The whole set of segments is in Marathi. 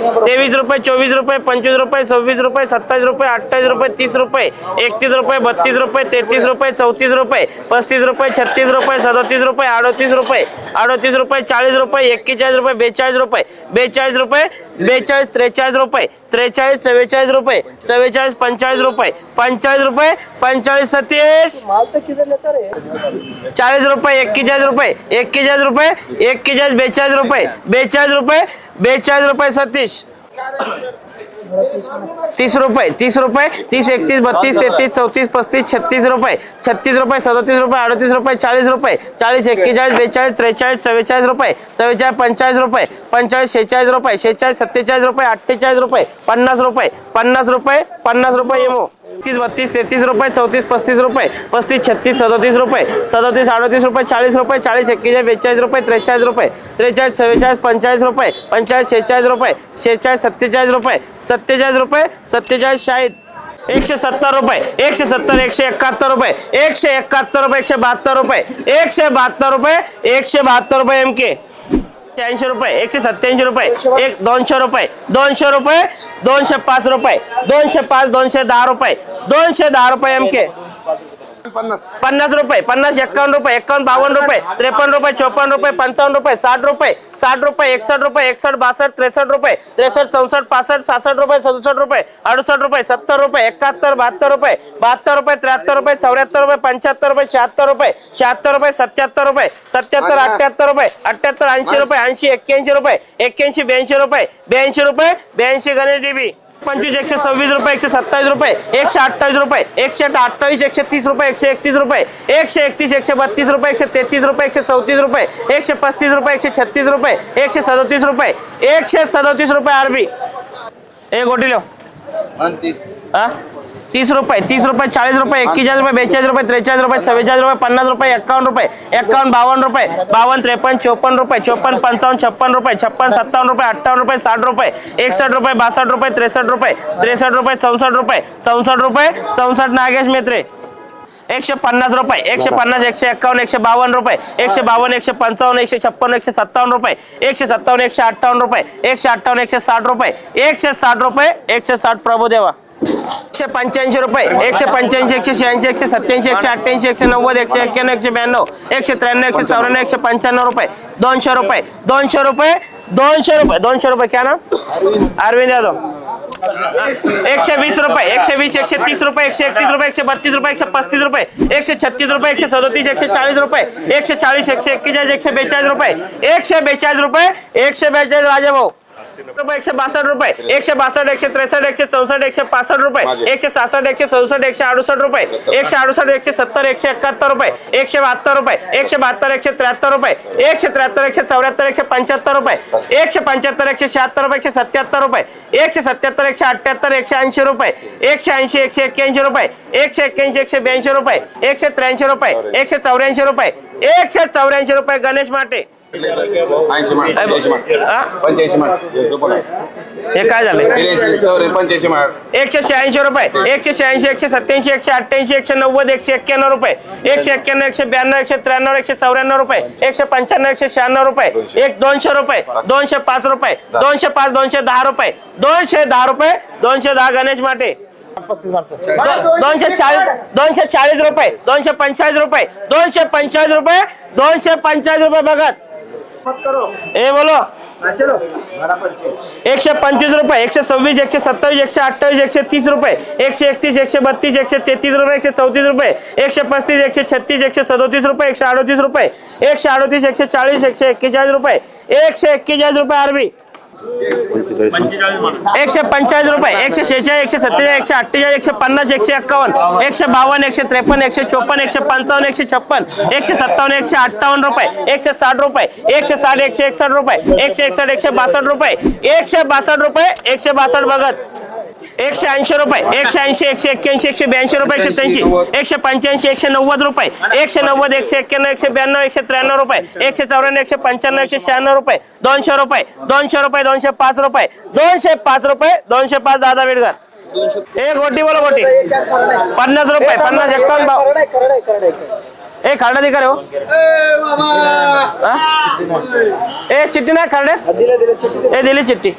तेवीस रुपये, चोवीस रुपये, पंचवीस रुपये, सव्वीस रुपये, सत्तावीस रुपये, अठ्ठावीस रुपये, तीस रुपये, एकतीस रुपये, बत्तीस रुपये, तेहतीस रुपये, चौतीस रुपये, पस्तीस रुपये, छत्तीस रुपये, सदोतीस रुपये, अडोतीस रुपये अडोतीस रुपये, चाळीस रुपये, एक्केचाळीस रुपये, बेचाळीस रुपये बेचाळीस रुपये, बेचाळीस, त्रेचाळीस रुपये, त्रेचाळीस, चव्वेचाळीस रुपये, चव्वेचाळीस, पंचाळीस रुपये पंचाळीस रुपये, पंचाळीस सतीश चाळीस रुपये, एक्केचाळीस रुपये एक्केचाळीस रुपये, एक्केचाळीस, बेचाळीस रुपये बेचाळीस रुपये बेचाळीस रुपये सतीश. तीस रुपये तीस रुपये तीस एकतीस बत्तीस तेहतीस चौतीस पस्तीस छत्तीस रुपये. छत्तीस रुपये सदतीस रुपये अडतीस रुपये चाळीस रुपये. चाळीस एक्केचाळीस बेचाळीस त्रेचाळीस चव्वेचाळीस रुपये. चव्वेचाळीस पंचाळीस रुपये. पंचाळीस शेहेचाळीस रुपये. शेहेचाळीस सत्तेचाळीस रुपये अठ्ठेचाळीस रुपये. पन्नास रुपये. पन्नास रुपये पन्नास रुपये येमो तीस बत्तीस तेहतीस रुपये चौतीस पस्तीस रुपये पस्तीस छत्तीस सदतीस रुपये सदतीस अडतीस रुपये चाळीस रुपये चाळीस एक्केचाळीस बेचाळीस रुपये त्रेचाळीस रुपये त्रेचाळीस चव्वेचाळीस पंचाळीस रुपये पंचाळीस शेहेचाळीस रुपये शेहेचाळीस सत्तेचाळीस रुपये सत्तेचाळीस रुपये सत्तेचाळीस शाळेत एकशे सत्तर रुपये एकशे सत्तर एकशे एकाहत्तर रुपये एकशे एकाहत्तर रुपये एकशे बहात्तर रुपये एकशे बहात्तर रुपये एकशे बहात्तर रुपये एम के. ऐंशी रुपये एकशे सत्याऐंशी रुपये एक दोनशे रुपये दोनशे रुपये दोनशे पाच रुपये दोनशे पाच दोनशे दहा रुपये दोनशे दहा रुपये एम के पन्नास. पन्नास रुपये पन्नास एक्कावन्न रुपये एक्कावन्न बावन्न रुपये त्रेपन्न रुपये चोपन्न रुपये पंचावन्न रुपये साठ रुपये साठ रुपये एकसष्ट रुपये एकसष्ट बासष्ट त्रेसष्ट रुपये त्रेसष्ट चौसष्ट पासष्ट सहासष्ट रुपये सदुसष्ट रुपये अडुसष्ट रुपये सत्तर रुपये एकाहत्तर बहात्तर रुपये बहात्तर रुपये त्र्याहत्तर रुपये चौऱ्याहत्तर रुपये पंच्याहत्तर रुपये शहात्तर रुपये शहात्तर रुपये सत्याहत्तर रुपये सत्याहत्तर अठ्याहत्तर रुपये अठ्याहत्तर ऐंशी रुपये ऐंशी एक्क्याऐंशी रुपये एक्क्याऐंशी ब्याऐंशी रुपये ब्याऐंशी रुपये ब्याऐंशी गणेश डीबी पंचवीस एकशे सव्वीस रुपये एकशे सत्तावीस रुपये एकशे अठ्ठावीस रुपये एकशे अठ्ठावीस एकशे तीस रुपये एकशे एकतीस रुपये एकशे एकतीस एकशे बत्तीस रुपये एकशे तेहतीस रुपये एकशे चौतीस रुपये एकशे पस्तीस रुपये एकशे छत्तीस रुपये एकशे सदोतीस रुपये एकशे सदोतीस रुपये आरबी एक गोटी लो तीस हा तीस रुपये तीस रुपये चाळीस रुपये एक्केचाळीस रुपये बेचाळीस रुपये त्रेचाळीस रुपये चव्वेचाळीस रुपये पन्नास रुपये एकावन्न रुपये एकावन्न बावन्न रुपये बावन्न त्रेपन्न चोपन्न रुपये चोपन्न पंचावन्न छप्पन रुपये छप्पन सत्तावन्न रुपये अठ्ठावन्न रुपये साठ रुपये एकसष्ट रुपये बासष्ट रुपये त्रेसष्ट रुपये त्रेसष्ट रुपये चौसष्ट रुपये चौसष्ट रुपये चौसष्ट नागेश मेत्रे. एकशे पन्नास रुपये एकशे पन्नास एकशे एक्कावन्न एकशे बावन्न रुपये एकशे बावन्न एकशे पंचावन्न एकशे छप्पन्न एकशे सत्तावन्न रुपये एकशे सत्तावन्न एकशे अठ्ठावन्न रुपये एकशे अठ्ठावन्न एकशे साठ रुपये एकशे साठ रुपये एकशे साठ प्रभुदेवा एकशे पंच्याऐंशी रुपये एकशे पंच्याऐंशी एकशे शहाऐंशी एकशे सत्याऐंशी एकशे अठ्ठ्याऐंशी एकशे नव्वद एकशे एक्क्याण्णव एकशे ब्याण्णव एकशे त्र्याण्णव एकशे चौऱ्याण्णव एकशे पंच्याण्णव रुपये दोनशे रुपये दोनशे रुपये दोनशे रुपये दोनशे रुपये क्या ना अरविंद यादव एकशे वीस रुपये एकशे वीस एकशे तीस रुपये एकशे एकतीस रुपये एकशे बत्तीस रुपये एकशे पस्तीस रुपये एकशे छत्तीस रुपये एकशे सदोतीस एकशे चाळीस रुपये एकशे चाळीस एकशे एक्केचाळीस एकशे बेचाळीस रुपये एकशे बेचाळीस रुपये एकशे बेचाळीस राजाभाऊ रुपये एकशे बासष्ट रुपये एकशे बासष्ट एकशे त्रेसष्ट एकशे चौसष्ट एकशे पासष्ट रुपये एकशे सहासष्ट एकशे चौसष्ट एकशे अडुसष्ट रुपये एकशे अडुसष्ट एकशे सत्तर एकशे एकाहत्तर रुपये एकशे बहात्तर रुपये एकशे बहात्तर एकशे त्र्याहत्तर रुपये एकशे त्र्याहत्तर एकशे चौऱ्याहत्तर एकशे पंच्याहत्तर रुपये एकशे पंच्याहत्तर एकशे शहात्तर रुपये एकशे सत्याहत्तर रुपये एकशे सत्याहत्तर एकशे अठ्ठ्याहत्तर एकशे ऐंशी रुपये एकशे ऐंशी एकशे एक्क्याऐंशी रुपये एकशे एक्क्याऐंशी एकशे ब्याऐंशी रुपये एकशे त्र्याऐंशी रुपये एकशे चौऱ्याऐंशी रुपये एकशे चौऱ्याऐंशी रुपये गणेश माटे ऐंशी पंच्याऐंशी हा? पंच्याऐंशी हे काय झालं त्र्याऐंशी चौरे पंच्याऐंशी माठ एकशे शहाऐंशी रुपये. एकशे शहाऐंशी एकशे सत्याऐंशी एकशे अठ्ठ्याऐंशी एकशे नव्वद एकशे एक्क्याण्णव रुपये. एकशे एक्क्याण्णव एकशे ब्याण्णव एकशे त्र्याण्णव एकशे चौऱ्याण्णव रुपये. एकशे पंच्याण्णव एकशे शहाण्णव रुपये. एक दोनशे रुपये. दोनशे पाच रुपये. दोनशे पाच दोनशे दहा रुपये. दोनशे दहा रुपये दोनशे दहा गणेश माटे. दो- दोनशे चाळीस दोनशे चाळीस रुपये. दोनशे पंचाळीस रुपये. दोनशे पंचाळीस रुपये. दोनशे पंचाळीस रुपये बघत. ए बोलो. एकशे पंचवीस रुपये एकशे सव्वीस एकशे सत्तावीस एकशे अठ्ठावीस एकशे तीस रुपये एकशे एकतीस एकशे बत्तीस एकशे तेहतीस रुपये एकशे चौतीस रुपये एकशे पस्तीस एकशे छत्तीस एकशे सदोतीस रुपये एकशे अडोतीस रुपये एकशे अडोतीस एकशे चाळीस एकशे एक्केचाळीस रुपये एकशे एक्केचाळीस रुपये आरबी एकशे पंचाळीस रुपये एकशे शेहेचाळीस एकशे सत्तेचाळीस एकशे अठ्ठेचाळीस एकशे पन्नास एकशे एक्कावन्न एकशे बावन्न एकशे त्रेपन्न एकशे चोपन्न एकशे पंचावन्न एकशे छप्पन एकशे सत्तावन्न एकशे अठ्ठावन्न रुपये एकशे साठ रुपये एकशे साठ एकशे एकसष्ट रुपये एकशे एकसष्ट एकशे बासष्ट रुपये एकशे बासष्ट रुपये एकशे बासष्ट बघत. एकशे ऐंशी रुपये एकशे ऐंशी एकशे एक्क्याऐंशी एकशे ब्याऐंशी रुपये एकशे त्र्याऐंशी एकशे पंच्याऐंशी एकशे नव्वद रुपये एकशे नव्वद एकशे एक्क्याण्णव एकशे ब्याण्णव एकशे त्र्याण्णव रुपये एकशे चौऱ्याण्णव एकशे पंच्याण्णव एकशे शहाण्णव रुपये दोनशे रुपये दोनशे रुपये दोनशे पाच रुपये दोनशे पाच रुपये दोनशे पाच दादा बेडकर एक गोटी बोला गोटी. पन्नास रुपये पन्नास एक्कावन्न भाव. ए खाडा दिकार हो? ए चिठ्ठी नाही चिठ्ठी ए दिली चिठ्ठी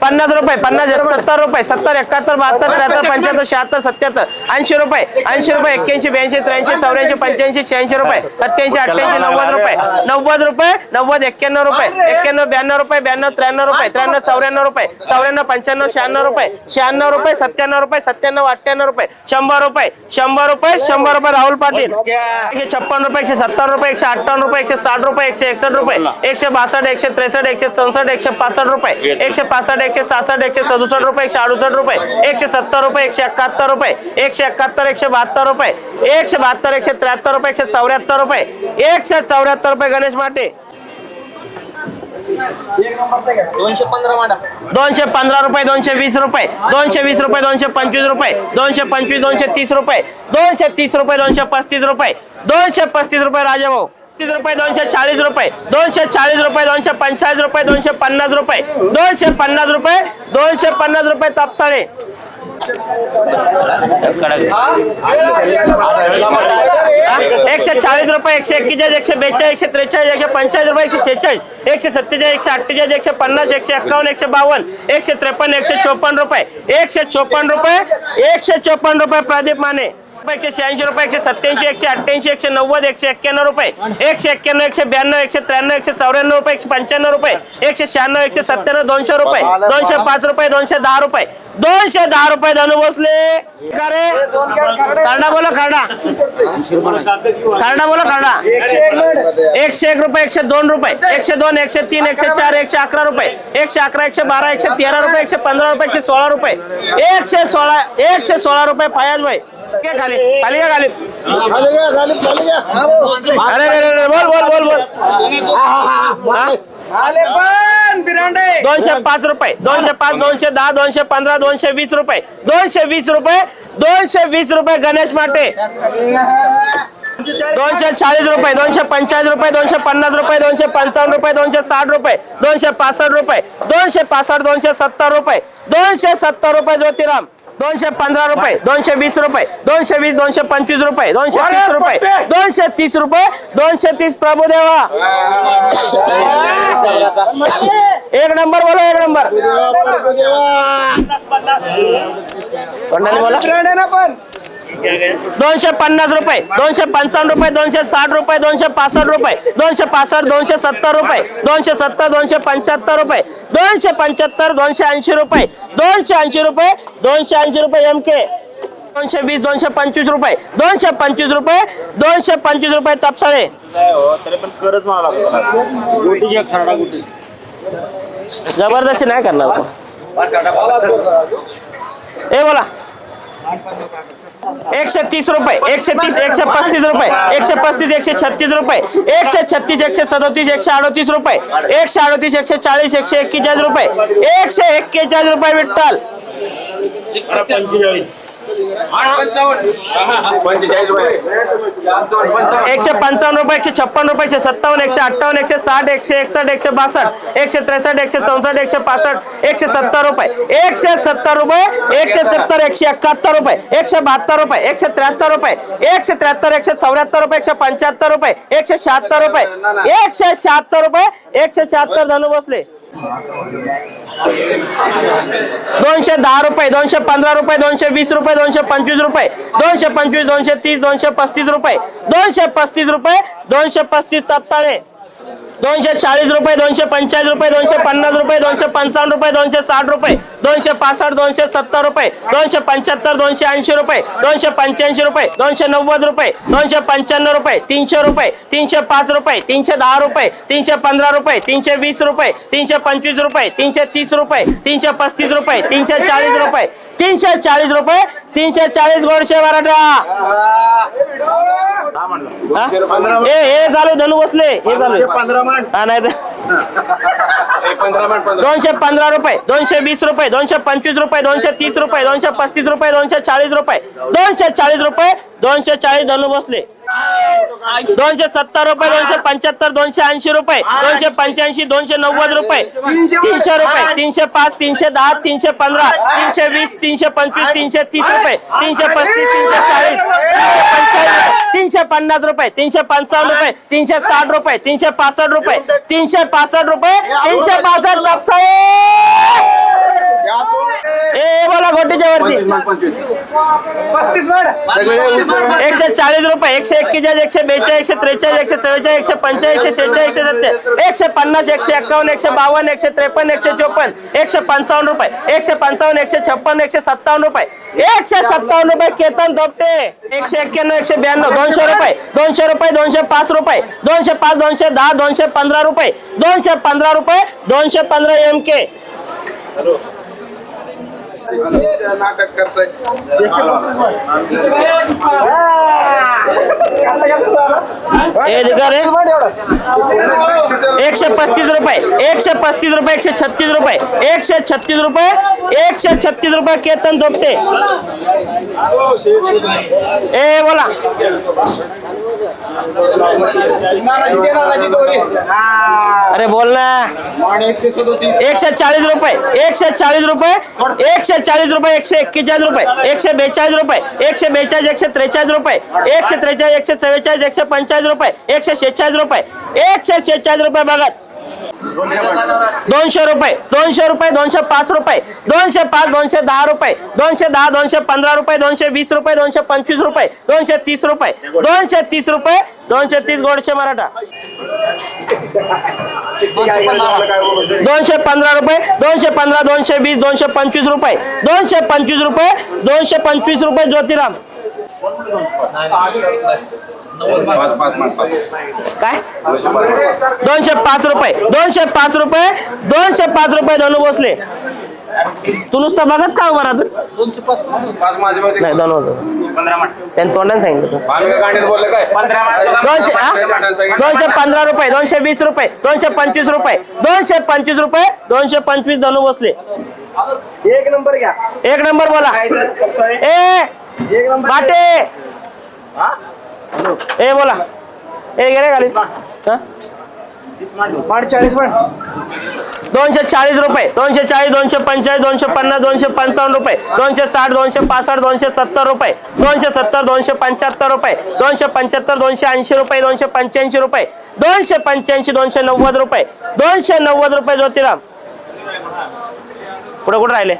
पन्नास रुपये पन्नास सत्तर रुपये सत्तर एकाहत्तर बहात्तर त्र्याहत्तर पंच्याहत्तर शहात्तर सत्याहत्तर ऐंशी रुपये ऐंशी रुपये एक्क्याऐंशी ब्याऐंशी त्र्याऐंशी चौऱ्याऐंशी पंच्याऐंशी शहाऐंशी रुपये सत्याऐंशी अठ्ठ्याऐंशी नव्वद रुपये नव्वद रुपये नव्वद एक्क्याण्णव रुपये एक्क्याण्णव ब्याण्णव रुपये ब्याण्णव त्र्याण्णव रुपये त्र्याण्णव चौऱ्याण्णव रुपये चौऱ्याण्णव पंच्याण्णव शहाण्णव रुपये शहाण्णव रुपये सत्त्याण्णव रुपये सत्त्याण्णव अठ्ठ्याण्णव रुपये शंभर रुपये शंभर रुपये शंभर रुपये राहुल पाटील. एकशे छप्पन रुपये एकशे सत्तर रुपये एकशे अठ्ठावन्न रुपये एकशे साठ रुपये एकशे एकसष्ट रुपये एकशे बासष्ट एकशे त्रेसष्ट एकशे चौसष्ट एकशे पासष्ट रुपये एकशे पासष्ट एकशे सहासष्ट एकशे सदुसष्ट रुपये एकशे अडुसष्ट रुपये एकशे सत्तर रुपये एकशे एकाहत्तर रुपये एकशे एकाहत्तर एकशे बहात्तर रुपये एकशे बहात्तर एकशे त्र्याहत्तर रुपये एकशे चौऱ्याहत्तर रुपये एकशे चौऱ्याहत्तर रुपये गणेश माटे दोनशे पंधरा रुपये दोनशे वीस रुपये दोनशे वीस रुपये दोनशे पंचवीस रुपये दोनशे पंचवीस दोनशे तीस रुपये दोनशे तीस रुपये दोनशे पस्तीस रुपये दोनशे पस्तीस रुपये राजाभाऊ. तीस रुपये, दोनशे चाळीस रुपये, दोनशे चाळीस रुपये, दोनशे पंचाळीस रुपये, दोनशे पन्नास रुपये, दोनशे पन्नास रुपये, दोनशे पन्नास रुपये तापसाळे. एकशे चाळीस रुपये, एकशे एक्केचाळीस, एकशे बेचाळीस, एकशे त्रेचाळीस, एकशे पंचाळीस रुपये, एकशे शेहेचाळीस, एकशे सत्तेचाळीस, एकशे अठ्ठेचाळीस, एकशे पन्नास, एकशे एक्कावन्न, एकशे बावन्न, एकशे त्रेपन्न, एकशे चोपन्न रुपये, एकशे चोपन्न रुपये, एकशे चोपन्न रुपये प्रदीप माने. एकशे शहाऐंशी रुपये एकशे सत्याऐंशी एकशे अठ्ठ्याऐंशी एकशे नव्वद एकशे एक्क्याण्णव रुपये एकशे एक्क्याण्णव एकशे ब्याण्णव एकशे त्र्याण्णव एकशे चौऱ्याण्णव रुपये एकशे पंच्याण्णव रुपये एकशे शहाण्णव एकशे सत्त्याण्णव दोनशे रुपये दोनशे पाच रुपये दोनशे दहा रुपये दोनशे दहा रुपये धनु बसले खरडा बोला खरडा खरडा बोला खरडा एकशे एकशे एक रुपये एकशे दोन रुपये एकशे दोन एकशे तीन एकशे चार एकशे अकरा रुपये एकशे अकरा एकशे बारा एकशे तेरा रुपये एकशे पंधरा रुपये एकशे सोळा रुपये एकशे सोळा एकशे सोळा रुपये फयाज भाई घे खाली खाली घ्या खाली खाली घ्या खाली खाली घ्या अरे अरे अरे, अरे बोल बोल बोल बोल हा? आले पण बिरांडे दोनशे पाच रुपये दोनशे पाच दोनशे दहा दोनशे पंधरा दोनशे वीस रुपये दोनशे वीस रुपये दोनशे वीस रुपये गणेश माटे दोनशे चाळीस रुपये दोनशे पंचाळीस रुपये दोनशे पन्नास रुपये दोनशे पंचावन्न रुपये दोनशे साठ रुपये दोनशे पासष्ट रुपये दोनशे पासष्ट दोनशे सत्तर रुपये दोनशे सत्तर रुपये ज्योतिराम दोनशे पंधरा रुपये दोनशे वीस रुपये दोनशे वीस दोनशे पंचवीस रुपये दोनशे तीस रुपये दोनशे तीस रुपये दोनशे तीस प्रभुदेवा एक नंबर बोलो एक नंबर. बोला. पण. दोनशे पन्नास रुपये दोनशे पंचावन्न रुपये दोनशे साठ रुपये दोनशे पासष्ट रुपये दोनशे पासष्ट दोनशे सत्तर रुपये दोनशे सत्तर दोनशे पंच्याहत्तर रुपये दोनशे पंच्याहत्तर दोनशे ऐंशी रुपये दोनशे ऐंशी रुपये दोनशे ऐंशी रुपये एम के दोनशे वीस दोनशे पंचवीस रुपये दोनशे पंचवीस रुपये दोनशे पंचवीस रुपये तपसाळे जबरदस्ती नाही करणार आपण. ए बोला एकशे तीस रुपये एकशे तीस एकशे पस्तीस रुपये एकशे पस्तीस एकशे छत्तीस रुपये एकशे छत्तीस एकशे सदोतीस एकशे अडोतीस रुपये एकशे अडोतीस एकशे चाळीस एकशे एक्केचाळीस रुपये एकशे एक्केचाळीस रुपये विठ्ठल. पंचेचाळीस रुपये एकशे पंचावन्न रुपये एकशे छप्पन रुपये एकशे सत्तावन्न एकशे अठ्ठावन्न एकशे साठ एकशे एकसष्ट एकशे बासष्ट एकशे त्रेसष्ट एकशे चौसष्ट एकशे पासष्ट एकशे सत्तर रुपये एकशे सत्तर रुपये एकशे सत्तर एकशे एकाहत्तर रुपये एकशे बहात्तर रुपये एकशे त्र्याहत्तर रुपये एकशे त्र्याहत्तर एकशे चौऱ्याहत्तर रुपये एकशे पंच्याहत्तर रुपये एकशे शहात्तर रुपये एकशे शहात्तर रुपये एकशे शहात्तर धनु बसले दोनशे दहा रुपये दोनशे पंधरा रुपये दोनशे वीस रुपये दोनशे पंचवीस रुपये. दोनशे पंचवीस दोनशे तीस दोनशे पस्तीस रुपये. दोनशे पस्तीस रुपये दोनशे पस्तीस तपसाळे. दोनशे चाळीस रुपये दोनशे पंचाळीस रुपये दोनशे पन्नास रुपये दोनशे पंचावन्न रुपये दोनशे साठ रुपये दोनशे पासष्ट दोनशे सत्तर रुपये दोनशे पंच्याहत्तर दोनशे ऐंशी रुपये दोनशे पंच्याऐंशी रुपये दोनशे नव्वद रुपये दोनशे पंच्याण्णव रुपये तीनशे रुपये तीनशे पाच रुपये तीनशे दहा रुपये तीनशे पंधरा रुपये तीनशे वीस रुपये तीनशे पंचवीस रुपये तीनशे तीस रुपये तीनशे पस्तीस रुपये तीनशे चाळीस रुपये. तीनशे चाळीस रुपये तीनशे चाळीस गोडशे मराठा. ए हे चालू धनु बसले हे चालू. हा नाही दोनशे पंधरा रुपये दोनशे वीस रुपये दोनशे पंचवीस रुपये दोनशे तीस रुपये दोनशे पस्तीस रुपये दोनशे चाळीस रुपये. दोनशे चाळीस रुपये दोनशे चाळीस धनु बसले. दोनशे सत्तर रुपये दोनशे पंच्याहत्तर दोनशे ऐंशी रुपये दोनशे पंच्याऐंशी दोनशे नव्वद रुपये तीनशे रुपये तीनशे पाच तीनशे दहा तीनशे पंधरा तीनशे वीस तीनशे पंचवीस तीनशे तीस रुपये तीनशे पस्तीस तीनशे चाळीस तीनशे पंचेचाळीस तीनशे पन्नास रुपये तीनशे पंचावन्न रुपये तीनशे साठ रुपये तीनशे पासष्ट रुपये तीनशे पासष्ट रुपये तीनशे पासष्ट बापसाहेब ए बोला गोटीच्या वरती. पस्तीस एकशे चाळीस रुपये एकशे एक्केचाळीस एकशे बेचाळीस एकशे त्रेचाळीस एकशे चव्वेचाळीस एकशे पंचेचाळीस एकशे शेहेचाळीस एकशे सत्तर एकशे पन्नास एकशे एक्कावन्न एकशे बावन्न एकशे त्रेपन्न एकशे चोपन्न एकशे पंचावन्न रुपये एकशे पंचावन्न एकशे छप्पन्न एकशे सत्तावन्न रुपये एकशे सत्तावन्न रुपये केतन दोपटे एकशे एक्क्याण्णव एकशे ब्याण्णव दोनशे रुपये दोनशे रुपये दोनशे पाच रुपये दोनशे पाच दोनशे दहा दोनशे पंधरा रुपये दोनशे पंधरा रुपये दोनशे पंधरा एम के नाटक करताय एकशे पस्तीस रुपये एकशे पस्तीस रुपये एकशे छत्तीस रुपये एकशे छत्तीस रुपये एकशे छत्तीस रुपये केतन दोपटे ए बोला. अरे बोल ना. एकशे चाळीस रुपये एकशे चाळीस रुपये एकशे चाळीस रुपये एकशे एक्केचाळीस रुपये एकशे बेचाळीस रुपये एकशे बेचाळीस एकशे त्रेचाळीस रुपये एकशे त्रेचाळीस एकशे चव्वेचाळीस एकशे पंचेचाळीस रुपये एकशे शेहेचाळीस रुपये एकशे शेहेचाळीस रुपये बघत. दोनशे रुपये दोनशे रुपये दोनशे पाच रुपये दोनशे पाच दोनशे दहा रुपये दोनशे दहा दोनशे पंधरा रुपये दोनशे वीस रुपये दोनशे पंचवीस रुपये दोनशे तीस रुपये दोनशे तीस रुपये दोनशे तीस गोडशे मराठा दोनशे पंधरा रुपये दोनशे पंधरा दोनशे वीस दोनशे पंचवीस रुपये दोनशे पंचवीस रुपये दोनशे पंचवीस रुपये ज्योतिराम पाच पाच माठ पाच. काय? दोनशे पाच रुपये. दोनशे पाच रुपये. दोनशे पाच रुपये. धनु भोसले. तू नुसतं बघत का उभा राहतो पाच. माझे मध्ये नाही धनु पंधरा माठ. त्यांनी तोंडाने सांगितलं हा? दोनशे पंधरा रुपये दोनशे वीस रुपये दोनशे पंचवीस रुपये दोनशे पंचवीस रुपये दोनशे पंचवीस धनु भोसले. एक नंबर घ्या. एक नंबर बोला. ए एक नंबर वाटे ए बोला. ए गेले खाली हा? दोनशे चाळीस रुपये. दोनशे चाळीस दोनशे पंचेचाळीस दोनशे पन्नास दोनशे पंचावन्न रुपये. दोनशे साठ दोनशे पासष्ट दोनशे सत्तर रुपये. दोनशे सत्तर दोनशे पंच्याहत्तर रुपये. दोनशे पंच्याहत्तर दोनशे ऐंशी रुपये दोनशे पंच्याऐंशी रुपये. दोनशे पंच्याऐंशी दोनशे नव्वद रुपये. दोनशे नव्वद रुपये ज्योतिराम. पुढे कुठे राहिले?